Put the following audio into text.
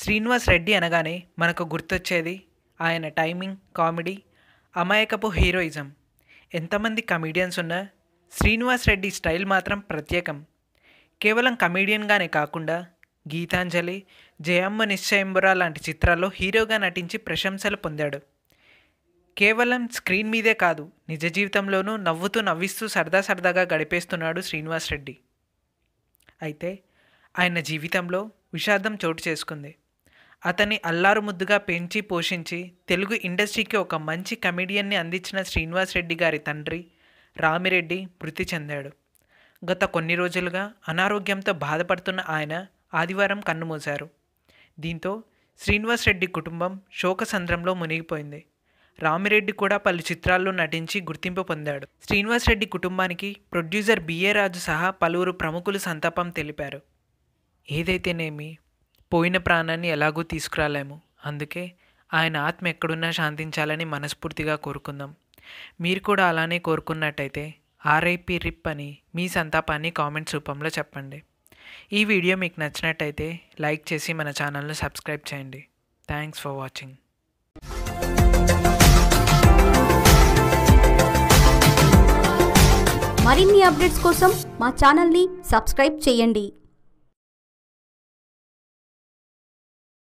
శ్రీనివాస్ రెడ్డి అనగానే మనకు గుర్తొచ్చేది ఆయన టైమింగ్ కామెడీ అమాయకపు హీరోయిజం. ఎంతమంది కమీడియన్స్ ఉన్నా శ్రీనివాస్ రెడ్డి స్టైల్ మాత్రం ప్రత్యేకం. కేవలం కమీడియన్గానే కాకుండా గీతాంజలి జయమ్మ నిశ్చయంబురా లాంటి చిత్రాల్లో హీరోగా నటించి ప్రశంసలు పొందాడు. కేవలం స్క్రీన్ మీదే కాదు నిజ జీవితంలోనూ నవ్వుతూ నవ్విస్తూ సరదా సరదాగా గడిపేస్తున్నాడు శ్రీనివాస్ రెడ్డి. అయితే ఆయన జీవితంలో విషాదం చోటు చేసుకుంది. అతన్ని అల్లారు ముద్దుగా పెంచి పోషించి తెలుగు ఇండస్ట్రీకి ఒక మంచి కమెడియన్ని అందించిన శ్రీనివాస్ రెడ్డి గారి తండ్రి రామిరెడ్డి మృతి చెందాడు. గత కొన్ని రోజులుగా అనారోగ్యంతో బాధపడుతున్న ఆయన ఆదివారం కన్నుమూశారు. దీంతో శ్రీనివాస్ రెడ్డి కుటుంబం శోకసంద్రంలో మునిగిపోయింది. రామిరెడ్డి కూడా పలు చిత్రాల్లో నటించి గుర్తింపు పొందాడు. శ్రీనివాస్ రెడ్డి కుటుంబానికి ప్రొడ్యూసర్ బిఏ రాజు సహా పలువురు ప్రముఖులు సంతాపం తెలిపారు. ఏదైతేనేమి పోయిన ప్రాణాన్ని ఎలాగూ తీసుకురాలేము. అందుకే ఆయన ఆత్మ ఎక్కడున్నా శాంతించాలని మనస్ఫూర్తిగా కోరుకుందాం. మీరు కూడా అలానే కోరుకున్నట్టయితే ఆర్ఐపి రిప్ అని మీ సంతాపాన్ని కామెంట్స్ రూపంలో చెప్పండి. ఈ వీడియో మీకు నచ్చినట్టయితే లైక్ చేసి మన ఛానల్ను సబ్స్క్రైబ్ చేయండి. Thanks for watching. మరిన్ని అప్డేట్స్ కోసం మా ఛానల్ని సబ్స్క్రైబ్ చేయండి.